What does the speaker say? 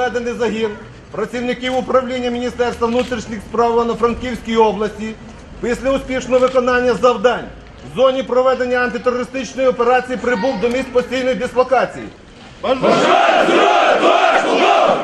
зведений загін працівників управління Міністерства внутрішніх справ Івано-Франківської області після успішного виконання завдань в зоні проведення антитерористичної операції прибув до місць постійної дислокації. Бажаю здоров'я, товариш